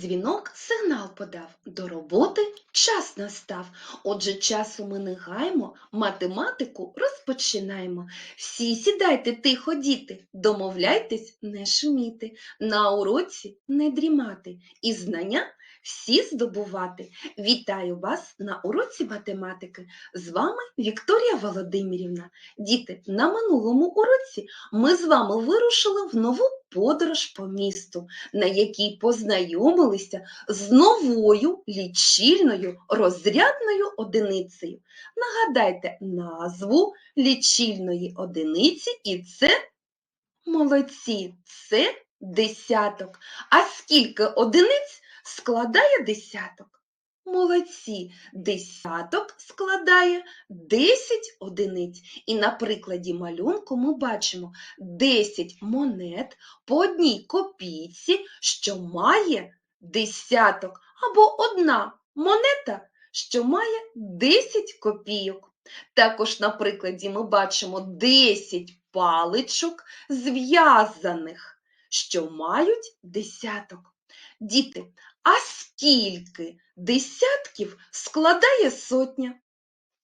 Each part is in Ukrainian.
Дзвінок сигнал подав. До роботи час настав. Отже, часу ми не гаємо, математику розпочинаємо. Всі сідайте тихо, діти, домовляйтесь не шуміти, на уроці не дрімати і знання всі здобувати. Вітаю вас на уроці математики. З вами Вікторія Володимирівна. Діти, на минулому уроці ми з вами вирушили в нову подорож по місту на якій познайомилися з новою лічильною розрядною одиницею. Нагадайте назву лічильної одиниці, і це молодці, це десяток. А скільки одиниць складає десяток? Молодці, десяток складає 10 одиниць. І на прикладі малюнку ми бачимо 10 монет по одній копійці, що має десяток, або одна монета, що має 10 копійок. Також на прикладі ми бачимо 10 паличок зв'язаних, що мають десяток. Діти, а скільки десятків складає сотня?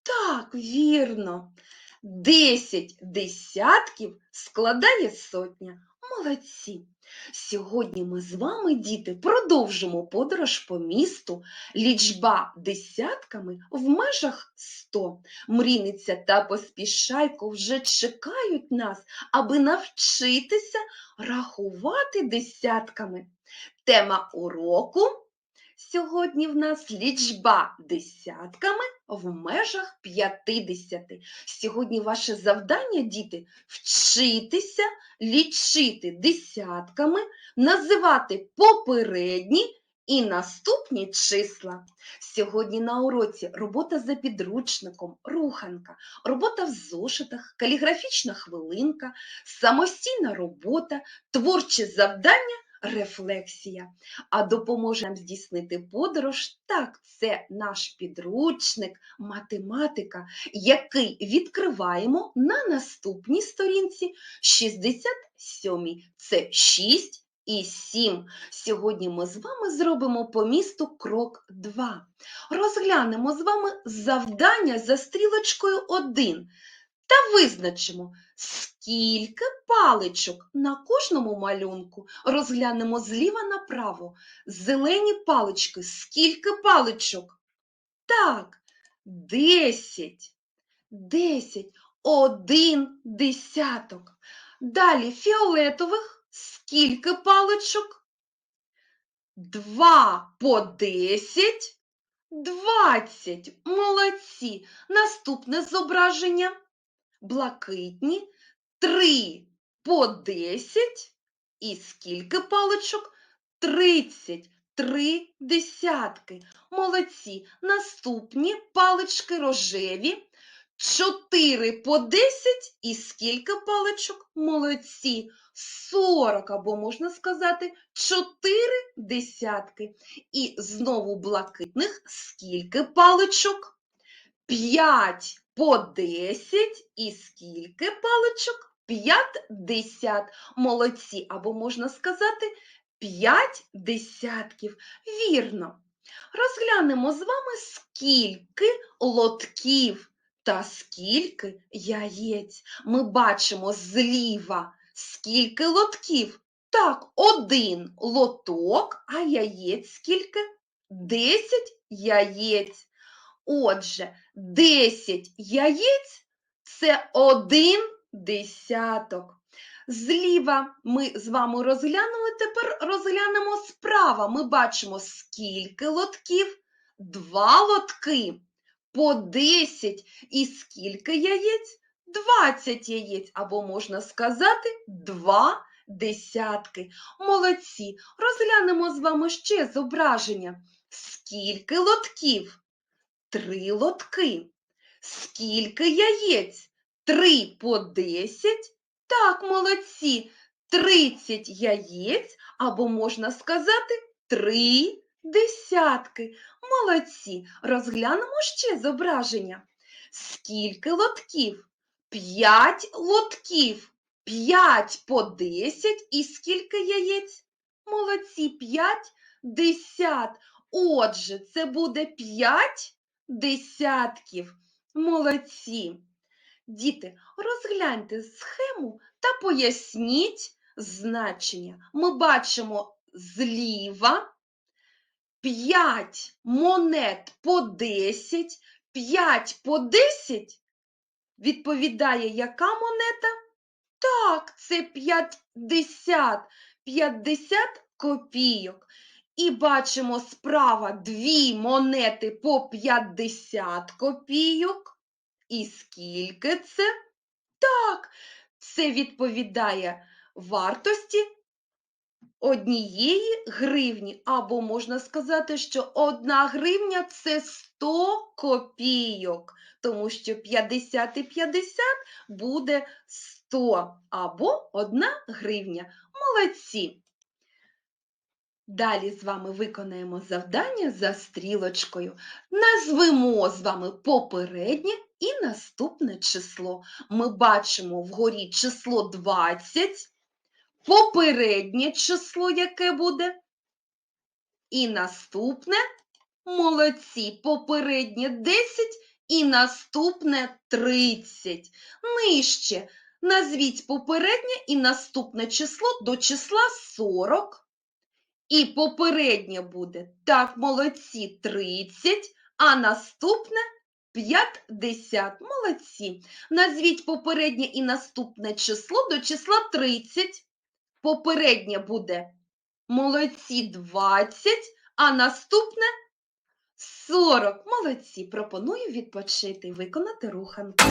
Так, вірно. Десять десятків складає сотня. Молодці! Сьогодні ми з вами, діти, продовжимо подорож по місту. Лічба десятками в межах сто. Мріниця та поспішайко вже чекають нас, аби навчитися рахувати десятками. Тема уроку сьогодні в нас лічба десятками в межах 50. Сьогодні ваше завдання, діти, вчитися лічити десятками, називати попередні і наступні числа. Сьогодні на уроці робота за підручником, руханка, робота в зошитах, каліграфічна хвилинка, самостійна робота, творче завдання рефлексія. А допоможе нам здійснити подорож, так, це наш підручник, математика, який відкриваємо на наступній сторінці 67. Це 6 і 7. Сьогодні ми з вами зробимо по місту крок 2. Розглянемо з вами завдання за стрілочкою 1 та визначимо, скільки паличок на кожному малюнку. Розглянемо зліва направо. Зелені палички. Скільки паличок? Так, 10. 10. Один десяток. Далі фіолетових. Скільки паличок? Два по 10. 20. Молодці. Наступне зображення блакитні, три по десять і скільки паличок? Тридцять. Три десятки. Молодці. Наступні палички рожеві. Чотири по десять і скільки паличок? Молодці. Сорок, або можна сказати, чотири десятки. І знову блакитних скільки паличок? П'ять по 10 і скільки паличок? 50. Молодці, або можна сказати 5 десятків. Вірно. Розглянемо з вами, скільки лотків та скільки яєць. Ми бачимо зліва, скільки лотків. Так, один лоток, а яєць скільки? 10 яєць. Отже, 10 яєць це один десяток. Зліва ми з вами розглянули, тепер розглянемо справа. Ми бачимо, скільки лотків, два лотки по 10 і скільки яєць? 20 яєць, або можна сказати, 2 десятки. Молодці. Розглянемо з вами ще зображення. Скільки лотків? Три лотки. Скільки яєць? Три по десять? Так, молодці. Тридцять яєць, або можна сказати, три десятки. Молодці. Розглянемо ще зображення. Скільки лотків? П'ять лотків. П'ять по десять і скільки яєць? Молодці, п'ять десят. Отже, це буде п'ять десятків. Молодці. Діти, розгляньте схему та поясніть значення. Ми бачимо зліва 5 монет по 10, 5 по 10 відповідає яка монета? Так, це 50, 50 копійок. І бачимо справа дві монети по 50 копійок. І скільки це? Так, це відповідає вартості однієї гривні. Або можна сказати, що одна гривня це 100 копійок, тому що 50 і 50 буде 100 або 1 гривня. Молодці! Далі з вами виконаємо завдання за стрілочкою. Назвемо з вами попереднє і наступне число. Ми бачимо вгорі число 20, попереднє число, яке буде. І наступне молодці, попереднє 10 і наступне 30. Нижче назвіть попереднє і наступне число до числа 40. І попереднє буде так, молодці 30, а наступне 50. Молодці. Назвіть попереднє і наступне число до числа 30. Попереднє буде молодці 20, а наступне 40. Молодці. Пропоную відпочити виконати руханку.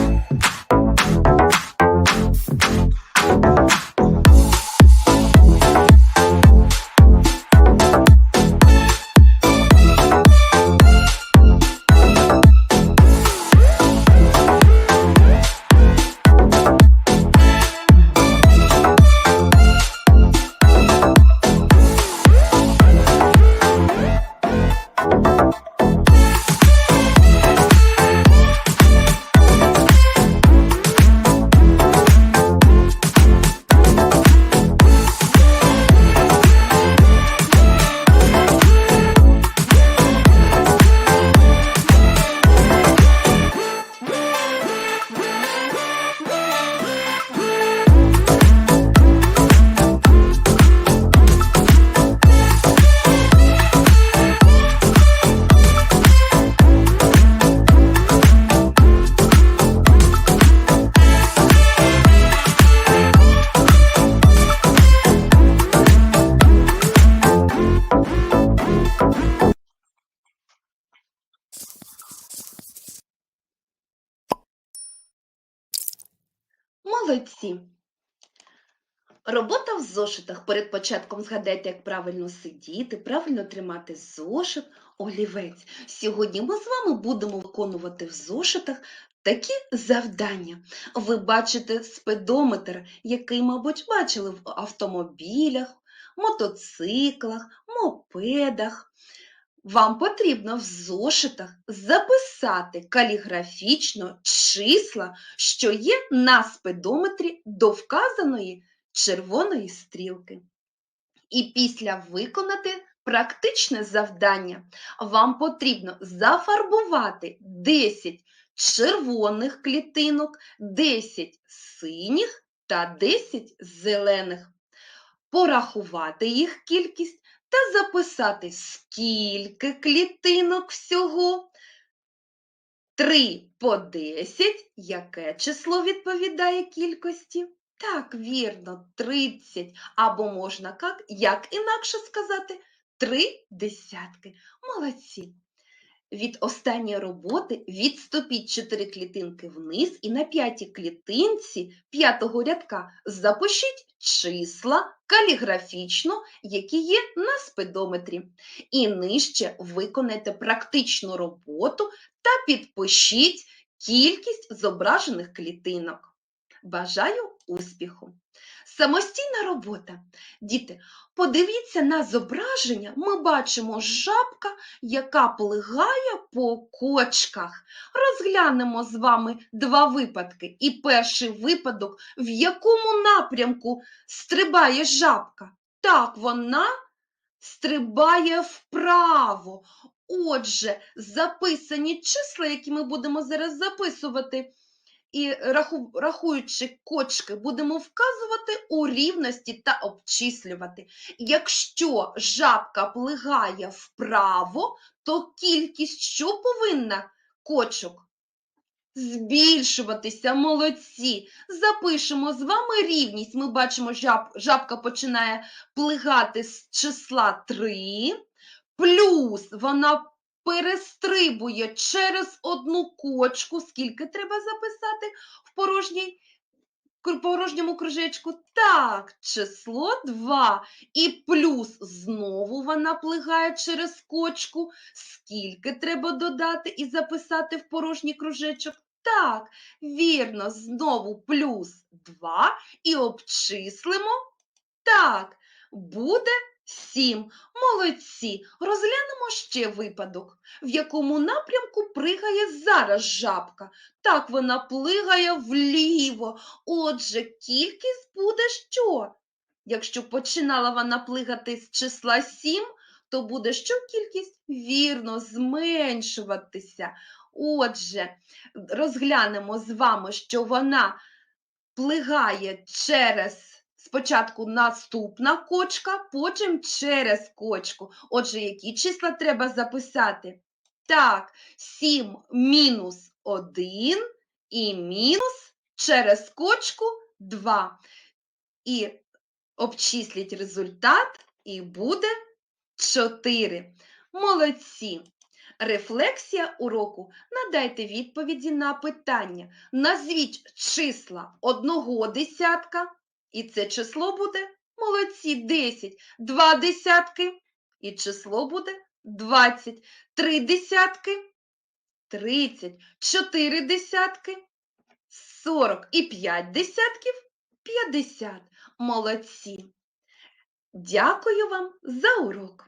Молодці. Робота в зошитах. Перед початком згадайте, як правильно сидіти, правильно тримати зошит, олівець. Сьогодні ми з вами будемо виконувати в зошитах такі завдання. Ви бачите спидометр, який, мабуть, бачили в автомобілях, мотоциклах, мопедах. Вам потрібно в зошитах записати каліграфічно числа, що є на спидометрі до вказаної червоної стрілки. І після виконати практичне завдання вам потрібно зафарбувати 10 червоних клітинок, 10 синіх та 10 зелених, порахувати їх кількість та записати, скільки клітинок всього. 3 по 10, яке число відповідає кількості? Так, вірно, 30. Або можна як, інакше сказати, 3 десятки. Молодці. Від останньої роботи відступіть 4 клітинки вниз і на п'ятій клітинці п'ятого рядка запишіть числа каліграфічно, які є на спидометрі. І нижче виконайте практичну роботу та підпишіть кількість зображених клітинок. Бажаю успіху! Самостійна робота. Діти, подивіться на зображення, ми бачимо жабка, яка плигає по кочках. Розглянемо з вами два випадки. І перший випадок, в якому напрямку стрибає жабка. Так, вона стрибає вправо. Отже, записані числа, які ми будемо зараз записувати, і раху- рахуючи кочки, будемо вказувати у рівності та обчислювати. Якщо жабка плигає вправо, то кількість що повинна кочок? Збільшуватися, молодці. Запишемо з вами рівність. Ми бачимо, жаб, жабка починає плигати з числа 3, плюс вона перестрибує через одну кочку. Скільки треба записати в порожній, порожньому кружечку? Так, число 2. І плюс знову вона плигає через кочку. Скільки треба додати і записати в порожній кружечок? Так, вірно, знову плюс 2 і обчислимо. Так, буде 7. Молодці. Розглянемо ще випадок, в якому напрямку пригає зараз жабка. Так, вона плигає вліво. Отже, кількість буде що? Якщо починала вона плигати з числа 7, то буде що кількість? Вірно, зменшуватися. Отже, розглянемо з вами, що вона плигає через спочатку наступна кочка, потім через кочку. Отже, які числа треба записати? Так, 7 мінус 1 і мінус через кочку 2. І обчисліть результат, і буде 4. Молодці! Рефлексія уроку. Надайте відповіді на питання. Назвіть числа одного десятка, і це число буде? Молодці 10, два десятки, і число буде? 20, три десятки, 30, чотири десятки, 40 і 5 десятків? 50. Молодці. Дякую вам за урок.